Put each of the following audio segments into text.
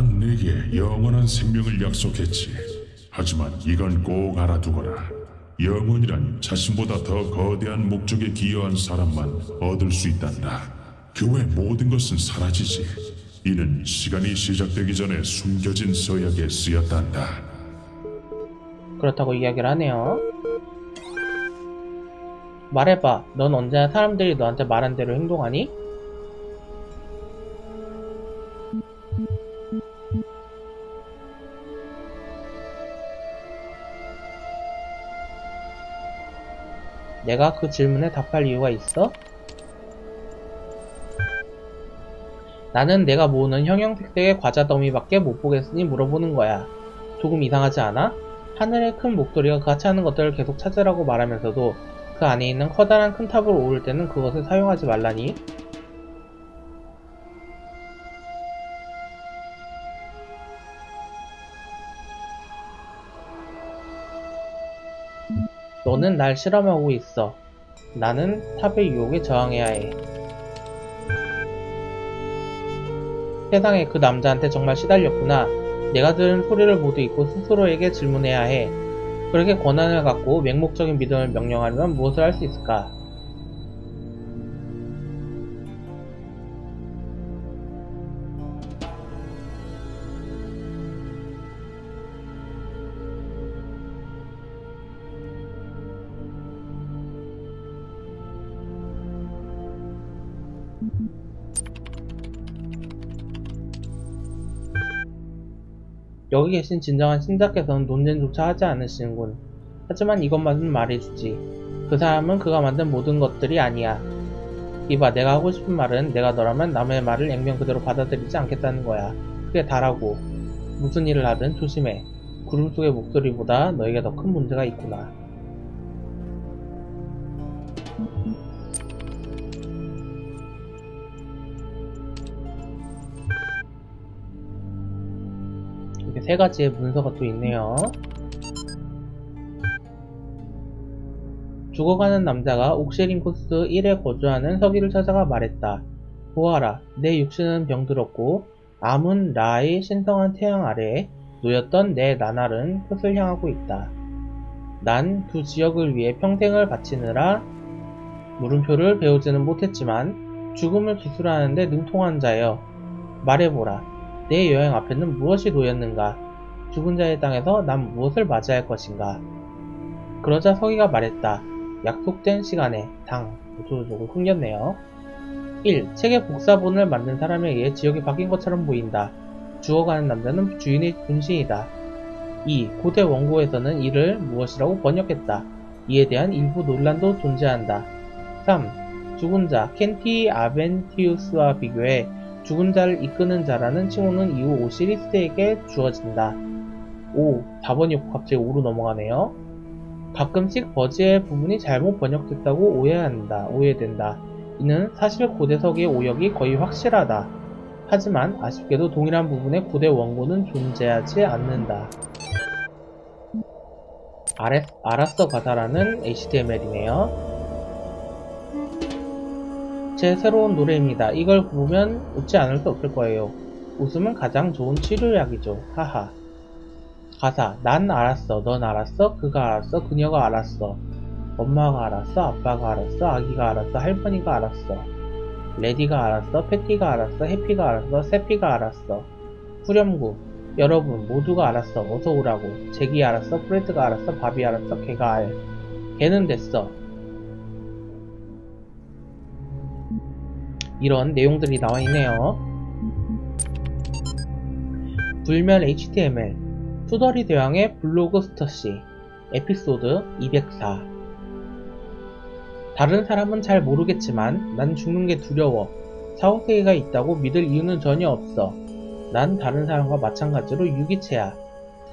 난 네게 영원한 생명을 약속했지. 하지만 이건 꼭 알아두거라. 영원이란 자신보다 더 거대한 목적에 기여한 사람만 얻을 수 있단다. 그외 모든 것은 사라지지. 이는 시간이 시작되기 전에 숨겨진 서약에 쓰였단다. 그렇다고 이야기를 하네요. 말해봐. 넌 언제나 사람들이 너한테 말한 대로 행동하니? 내가 그 질문에 답할 이유가 있어? 나는 내가 모으는 형형색색의 과자 더미밖에 못 보겠으니 물어보는 거야. 조금 이상하지 않아? 하늘의 큰 목도리가 같이 하는 것들을 계속 찾으라고 말하면서도 그 안에 있는 커다란 큰 탑을 오를 때는 그것을 사용하지 말라니? 너는 날 실험하고 있어. 나는 탑의 유혹에 저항해야 해. 세상에 그 남자한테 정말 시달렸구나. 내가 들은 소리를 모두 잊고 스스로에게 질문해야 해. 그렇게 권한을 갖고 맹목적인 믿음을 명령하려면 무엇을 할 수 있을까? 여기 계신 진정한 신자께서는 논쟁조차 하지 않으시는군. 하지만 이것만은 말해주지. 그 사람은 그가 만든 모든 것들이 아니야. 이봐, 내가 하고 싶은 말은 내가 너라면 남의 말을 액면 그대로 받아들이지 않겠다는 거야. 그게 다라고. 무슨 일을 하든 조심해. 구름 속의 목소리보다 너에게 더 큰 문제가 있구나. 세 가지의 문서가 또 있네요. 죽어가는 남자가 옥쉐링코스 1에 거주하는 서기를 찾아가 말했다. 보아라, 내 육신은 병들었고 아문 라의 신성한 태양 아래에 놓였던 내 나날은 끝을 향하고 있다. 난 두 지역을 위해 평생을 바치느라 물음표를 배우지는 못했지만 죽음을 기술하는데 능통한 자여 말해보라. 내 여행 앞에는 무엇이 놓였는가? 죽은 자의 땅에서 난 무엇을 맞이할 것인가? 그러자 서기가 말했다. 약속된 시간에 당 우두둑을 흥겼네요. 1. 책의 복사본을 만든 사람에 의해 지역이 바뀐 것처럼 보인다. 죽어가는 남자는 주인의 분신이다. 2. 고대 원고에서는 이를 무엇이라고 번역했다. 이에 대한 일부 논란도 존재한다. 3. 죽은 자 켄티 아벤티우스와 비교해 죽은 자를 이끄는 자라는 칭호는 이후 오시리스에게 주어진다. 5. 4번이 갑자기 5로 넘어가네요. 가끔씩 버지의 부분이 잘못 번역됐다고 오해한다. 오해된다. 이는 사실 고대석의 오역이 거의 확실하다. 하지만 아쉽게도 동일한 부분의 고대 원고는 존재하지 않는다. 아레, 알았어 가사라는 HTML이네요. 제 새로운 노래입니다. 이걸 부르면 웃지 않을 수 없을 거예요. 웃음은 가장 좋은 치료약이죠. 하하. 가사. 난 알았어. 넌 알았어. 그가 알았어. 그녀가 알았어. 엄마가 알았어. 아빠가 알았어. 아기가 알았어. 할머니가 알았어. 레디가 알았어. 패티가 알았어. 해피가 알았어. 세피가 알았어. 후렴구. 여러분 모두가 알았어. 어서 오라고. 잭이 알았어. 프레드가 알았어. 밥이 알았어. 걔가 알. 걔는 됐어. 이런 내용들이 나와 있네요. 불멸 HTML 투덜이 대왕의 블로그 스터시 에피소드 204 다른 사람은 잘 모르겠지만 난 죽는 게 두려워. 사후세계가 있다고 믿을 이유는 전혀 없어. 난 다른 사람과 마찬가지로 유기체야.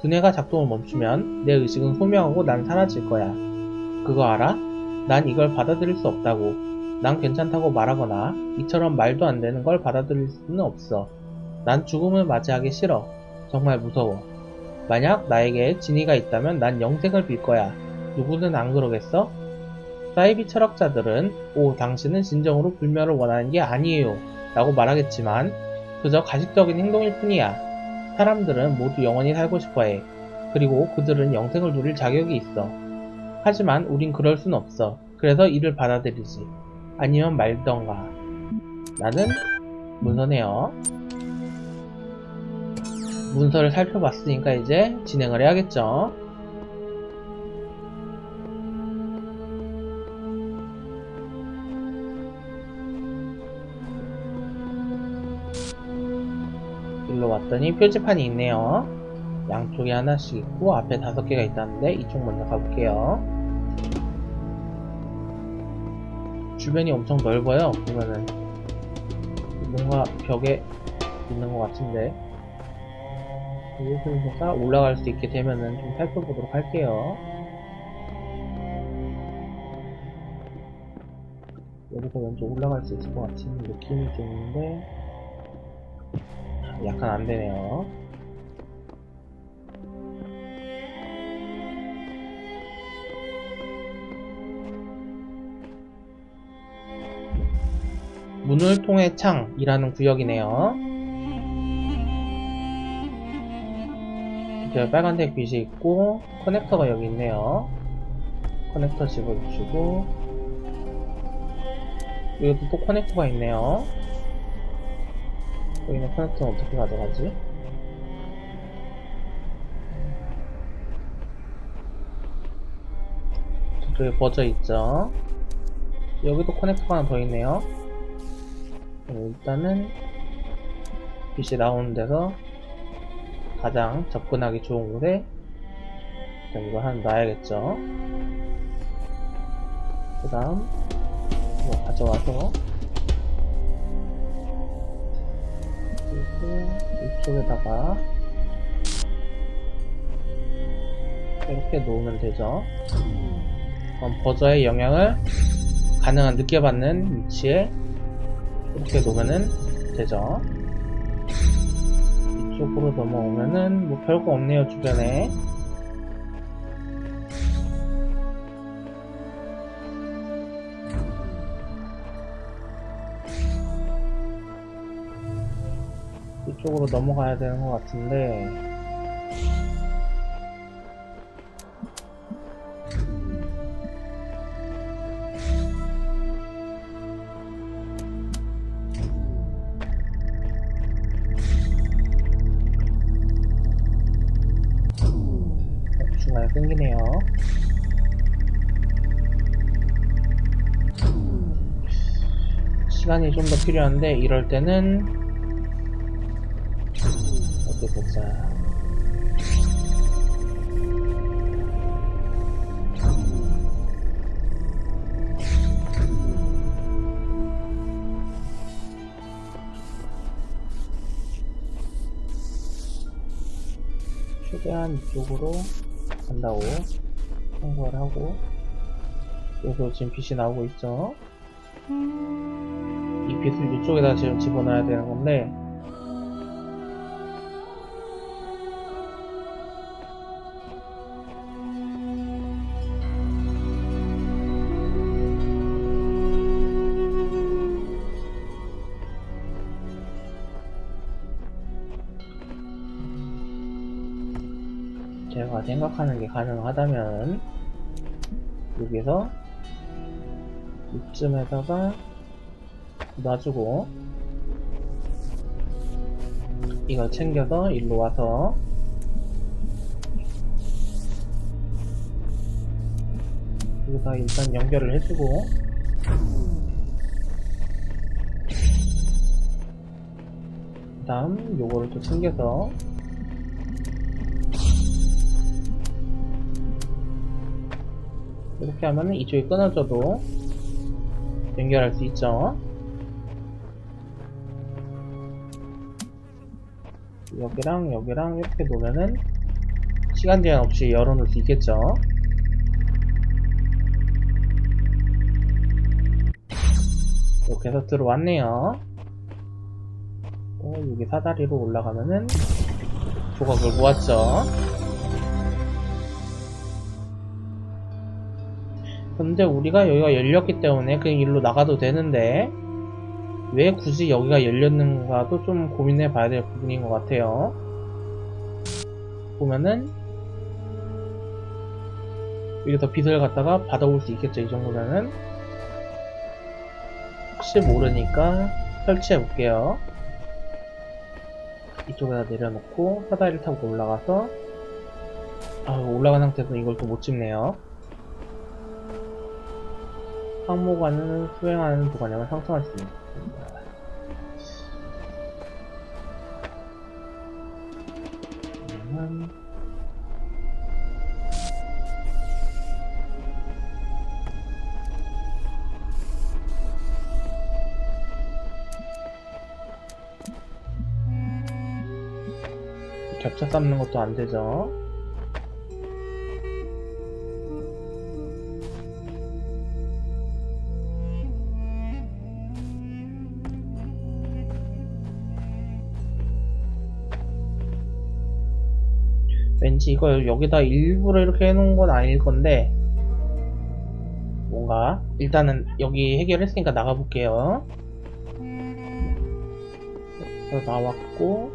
두뇌가 작동을 멈추면 내 의식은 소멸하고 난 사라질 거야. 그거 알아? 난 이걸 받아들일 수 없다고. 난 괜찮다고 말하거나 이처럼 말도 안 되는 걸 받아들일 수는 없어. 난 죽음을 맞이하기 싫어. 정말 무서워. 만약 나에게 진이가 있다면 난 영생을 빌 거야. 누구는 안 그러겠어? 사이비 철학자들은 오 당신은 진정으로 불멸을 원하는 게 아니에요 라고 말하겠지만 그저 가식적인 행동일 뿐이야. 사람들은 모두 영원히 살고 싶어 해. 그리고 그들은 영생을 누릴 자격이 있어. 하지만 우린 그럴 순 없어. 그래서 이를 받아들이지. 아니면 말던가. 나는 문서네요. 문서를 살펴봤으니까 이제 진행을 해야겠죠. 일로 왔더니 표지판이 있네요. 양쪽에 하나씩 있고 앞에 다섯 개가 있다는데 이쪽 먼저 가볼게요. 주변이 엄청 넓어요. 보면은 뭔가 벽에 있는 것 같은데 여기서 올라갈 수 있게 되면은 좀 살펴보도록 할게요. 여기서 왠지 올라갈 수 있을 것 같은 느낌이 좀 있는데 약간 안 되네요. 문을 통해 창이라는 구역이네요. 이렇게 빨간색 빛이 있고 커넥터가 여기 있네요. 커넥터 집어주시고 여기도 또 커넥터가 있네요. 여기는 커넥터는 어떻게 가져가지? 저쪽에 버저 있죠? 여기도 커넥터가 하나 더 있네요. 어, 일단은 빛이 나오는 데서 가장 접근하기 좋은 곳에 일단 이거 하나 놔야겠죠. 그 다음 이거 가져와서 그리고 이쪽에다가 이렇게 놓으면 되죠. 그럼 버저의 영향을 가능한 느껴받는 위치에 이렇게 놓으면은 되죠. 이쪽으로 넘어오면은 뭐 별거 없네요 주변에. 이쪽으로 넘어가야 되는 것 같은데 시간이 좀 더 필요한데 이럴 때는 어떻게 보자. 최대한 이쪽으로 간다고 생각을 하고 여기서 지금 빛이 나오고 있죠 이 빛을 이쪽에다 지금 집어넣어야 되는 건데. 제가 생각하는 게 가능하다면 여기서 이쯤에다가 놔주고 이걸 챙겨서 일로 와서 여기다 일단 연결을 해주고 그 다음 요거를 또 챙겨서 이렇게 하면은 이쪽이 끊어져도 연결할 수 있죠. 여기랑 여기랑 이렇게 놓으면은 시간 제한 없이 열어놓을 수 있겠죠. 이렇게 해서 들어왔네요. 또 여기 사다리로 올라가면은 조각을 모았죠. 근데 우리가 여기가 열렸기 때문에 그냥 일로 나가도 되는데 왜 굳이 여기가 열렸는가도 좀 고민해 봐야 될 부분인 것 같아요. 보면은 여기서 빛을 갖다가 받아올 수 있겠죠. 이 정도면은 혹시 모르니까 설치해 볼게요. 이쪽에다 내려놓고 사다리를 타고 올라가서 아 올라간 상태에서 이걸 또못 찍네요. 항모관은 수행하는 도관량을 상승할 수 있습니다. 겹쳐 쌓는 것도 안 되죠. 왠지 이거 여기다 일부러 이렇게 해놓은 건 아닐 건데 뭔가 일단은 여기 해결했으니까 나가볼게요. 그래서 나왔고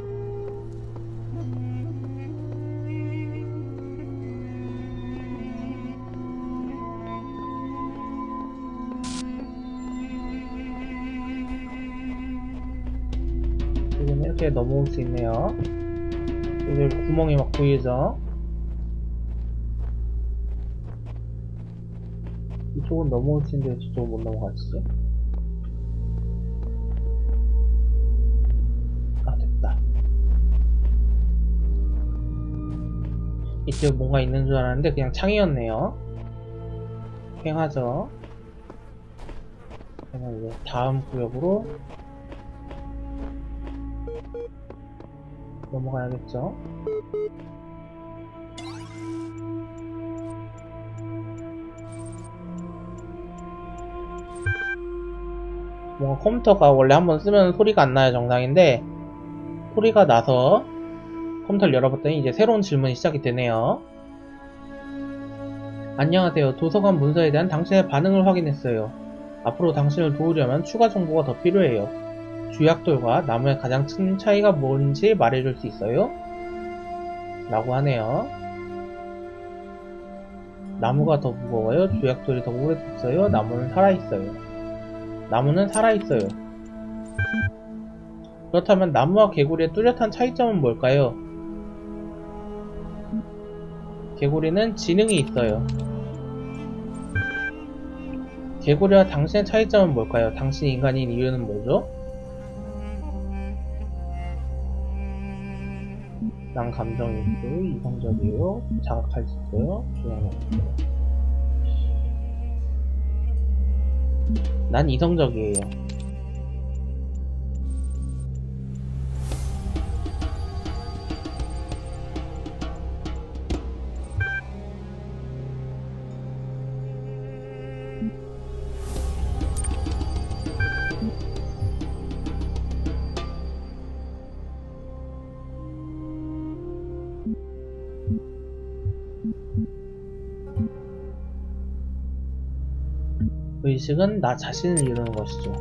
지금 이렇게 넘어올 수 있네요. 여기 구멍이 막 보이죠? 이쪽은 넘어올 수 있는데 저쪽은 못 넘어가지? 아, 됐다. 이때 뭔가 있는 줄 알았는데 그냥 창이었네요. 횡하죠? 그러면 이제 다음 구역으로 넘어가야겠죠? 뭔가 컴퓨터가 원래 한번 쓰면 소리가 안 나야 정상인데 소리가 나서 컴퓨터를 열어봤더니 이제 새로운 질문이 시작이 되네요. 안녕하세요. 도서관 문서에 대한 당신의 반응을 확인했어요. 앞으로 당신을 도우려면 추가 정보가 더 필요해요. 주약돌과 나무의 가장 큰 차이가 뭔지 말해줄 수 있어요? 라고 하네요. 나무가 더 무거워요? 주약돌이 더 오래됐어요? 나무는 살아있어요. 나무는 살아있어요. 그렇다면 나무와 개구리의 뚜렷한 차이점은 뭘까요? 개구리는 지능이 있어요. 개구리와 당신의 차이점은 뭘까요? 당신이 인간인 이유는 뭐죠? 난 감정이 있고 이성적이에요. 자각할 수 있어요. 조용히 있어요. 난 이성적이에요. 의식은 나 자신을 이루는 것이죠.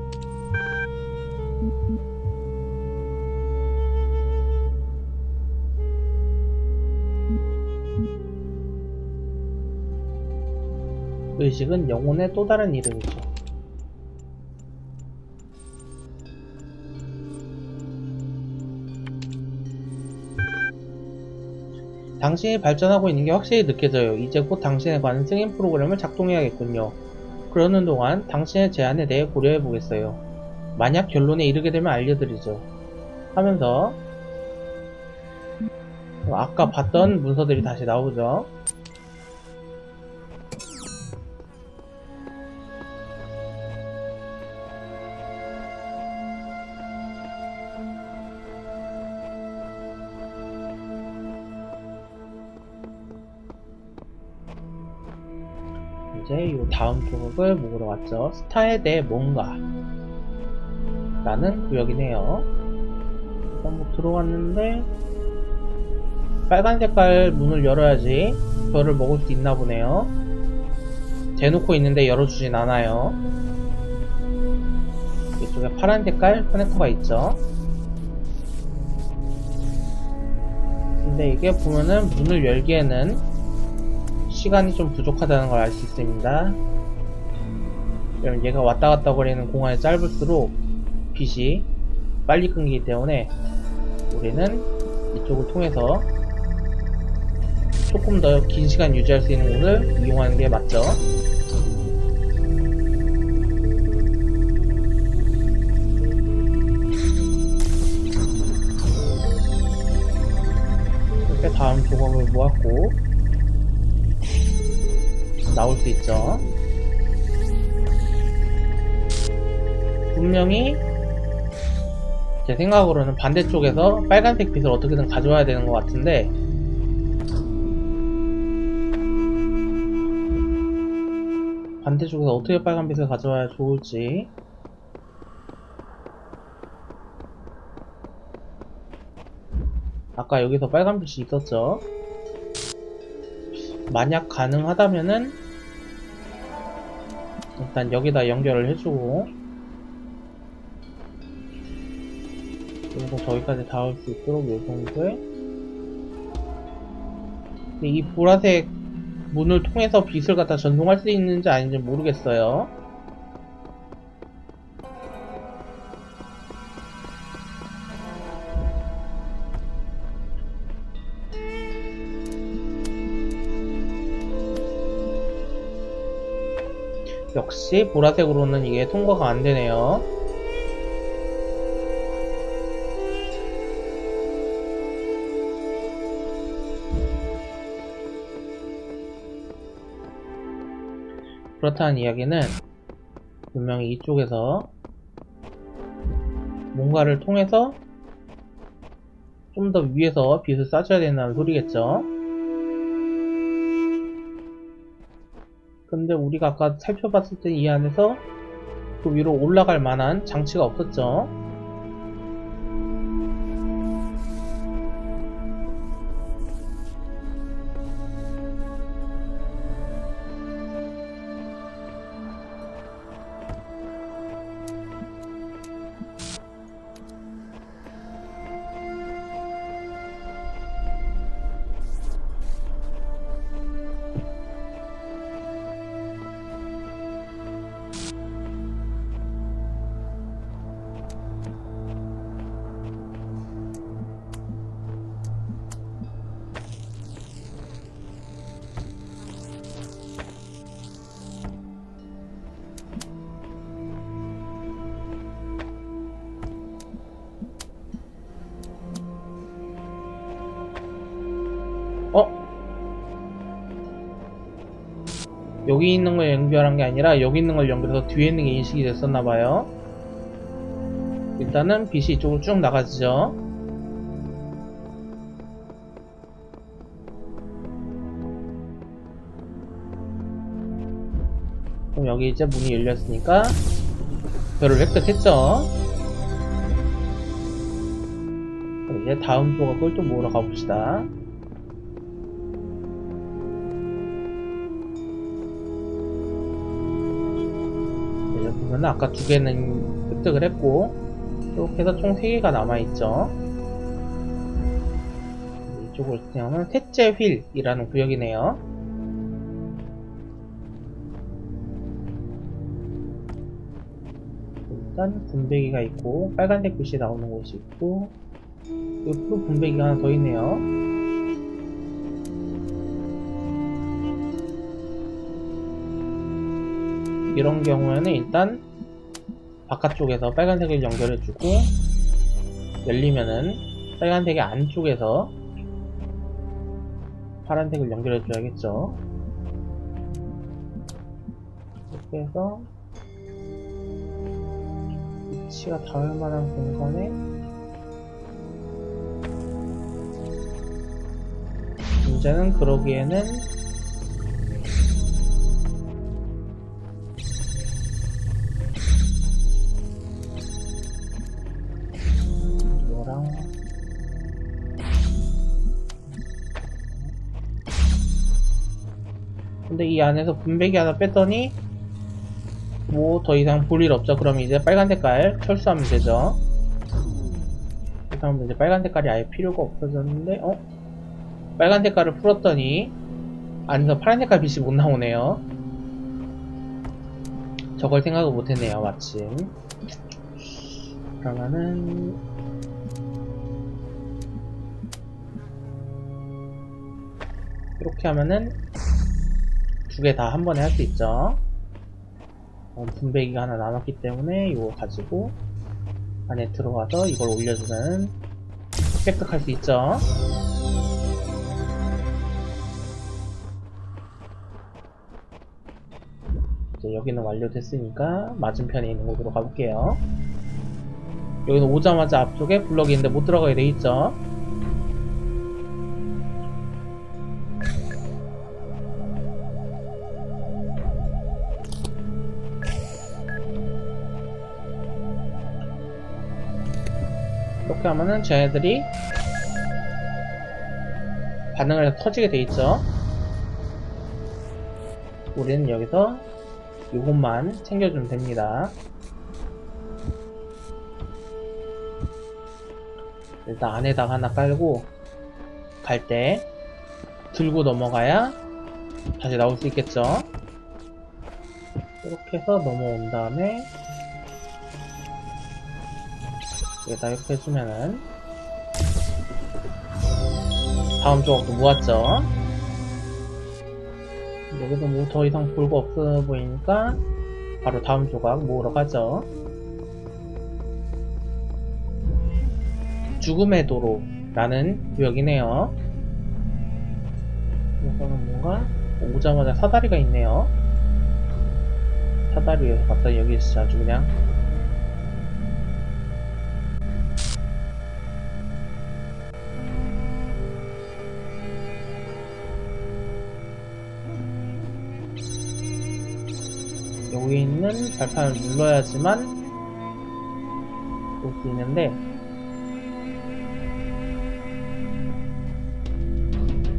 의식은 영혼의 또 다른 이름이죠. 당신이 발전하고 있는 게 확실히 느껴져요. 이제 곧 당신에 관한 승인 프로그램을 작동해야겠군요. 그러는 동안 당신의 제안에 대해 고려해 보겠어요. 만약 결론에 이르게 되면 알려드리죠. 하면서 아까 봤던 문서들이 다시 나오죠. 이 다음 조각을 먹으러 갔죠. 스타에 대해 뭔가 라는 구역이네요. 일단 뭐 들어갔는데 빨간 색깔 문을 열어야지 별을 먹을 수 있나 보네요. 대놓고 있는데 열어주진 않아요. 이쪽에 파란 색깔 커넥터가 있죠. 근데 이게 보면은 문을 열기에는 시간이 좀 부족하다는 걸 알 수 있습니다. 얘가 왔다 갔다 거리는 공간이 짧을수록 빛이 빨리 끊기기 때문에 우리는 이쪽을 통해서 조금 더 긴 시간 유지할 수 있는 문을 이용하는 게 맞죠. 이렇게 다음 조각을 모았고 나올 수 있죠. 분명히 제 생각으로는 반대쪽에서 빨간색 빛을 어떻게든 가져와야 되는 것 같은데 반대쪽에서 어떻게 빨간 빛을 가져와야 좋을지 아까 여기서 빨간 빛이 있었죠 만약 가능하다면은 일단 여기다 연결을 해주고. 그리고 저기까지 닿을 수 있도록 요 정도에. 이 보라색 문을 통해서 빛을 갖다 전송할 수 있는지 아닌지 모르겠어요 역시 보라색으로는 이게 통과가 안 되네요. 그렇다는 이야기는 분명히 이쪽에서 뭔가를 통해서 좀 더 위에서 빛을 쏴줘야 된다는 소리겠죠. 근데 우리가 아까 살펴봤을 때 이 안에서 그 위로 올라갈 만한 장치가 없었죠. 여기 있는 걸 연결한 게 아니라 여기 있는 걸 연결해서 뒤에 있는 게 인식이 됐었나 봐요. 일단은 빛이 이쪽으로 쭉 나가지죠. 그럼 여기 이제 문이 열렸으니까 별을 획득했죠. 이제 다음 조각을 좀 모으러 가봅시다. 보면 아까 두 개는 획득을 했고 이렇게 해서 총 3개가 남아있죠. 이쪽으로 진행하면 셋째 휠이라는 구역이네요. 일단 분배기가 있고 빨간색 빛이 나오는 곳이 있고 옆으로 분배기가 하나 더 있네요 이런 경우에는 일단 바깥쪽에서 빨간색을 연결해주고 열리면은 빨간색의 안쪽에서 파란색을 연결해줘야겠죠. 이렇게 해서 위치가 닿을 만한 공간에 문제는 그러기에는 근데 이 안에서 분배기 하나 뺐더니 뭐 더 이상 볼 일 없죠 그럼 이제 빨간 색깔 철수하면 되죠 그러면 이제 빨간 색깔이 아예 필요가 없어졌는데 어? 빨간 색깔을 풀었더니 안에서 파란 색깔 빛이 못 나오네요. 저걸 생각을 못했네요, 마침. 그러면은 이렇게 하면은 두 개 다 한 번에 할 수 있죠. 어, 분배기가 하나 남았기 때문에 이거 가지고 안에 들어가서 이걸 올려주면 획득할 수 있죠. 이제 여기는 완료됐으니까 맞은편에 있는 곳으로 가볼게요. 여기는 오자마자 앞쪽에 블럭이 있는데 못 들어가게 돼 있죠. 하면은 쟤네들이 반응을 해서 터지게 돼 있죠. 우리는 여기서 이것만 챙겨주면 됩니다. 일단 안에다가 하나 깔고 갈 때 들고 넘어가야 다시 나올 수 있겠죠. 이렇게 해서 넘어온 다음에 여기다 이렇게 해주면은 다음 조각도 모았죠. 여기도 뭐 더 이상 볼거 없어 보이니까 바로 다음 조각 모으러 가죠. 죽음의 도로라는 구역이네요. 여기서는 뭔가 오자마자 사다리가 있네요. 사다리에서 갑자기 여기 진짜 아주 그냥 여기 있는 발판을 눌러야지만 볼수 있는데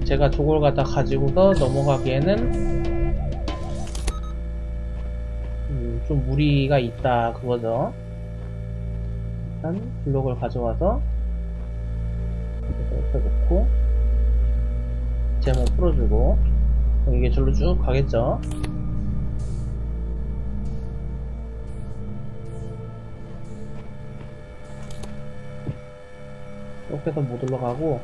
제가 저걸 갖다 가지고서 넘어가기에는 음, 좀 무리가 있다 그거죠. 일단 블록을 가져와서 이렇게 놓고 제목 풀어주고 이게 절로 쭉 가겠죠 이렇게 해서 못 올라가고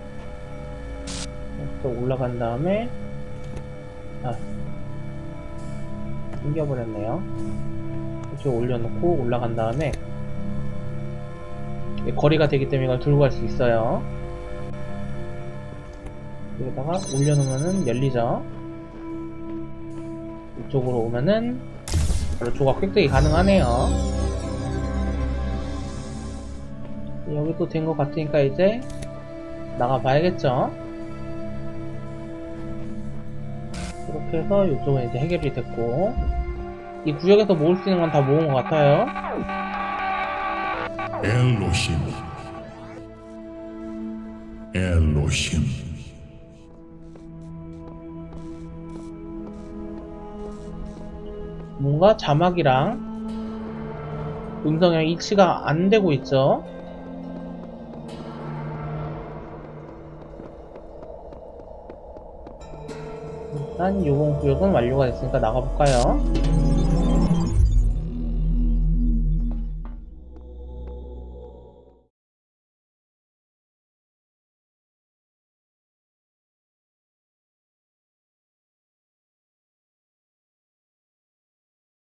이렇게 올라간 다음에 아 숨겨버렸네요. 이렇게 올려놓고 올라간 다음에 거리가 되기 때문에 이걸 들고 갈 수 있어요. 여기다가 올려놓으면은 열리죠? 이쪽으로 오면은 바로 조각 획득이 가능하네요 여기도 된것 같으니까 이제 나가봐야겠죠? 이렇게 해서 이쪽은 이제 해결이 됐고 이 구역에서 모을 수 있는 건 다 모은 것 같아요. 엘로힘. 엘로힘. 뭔가 자막이랑 음성이랑 일치가 안 되고 있죠 일단 요번 구역은 완료가 됐으니까 나가볼까요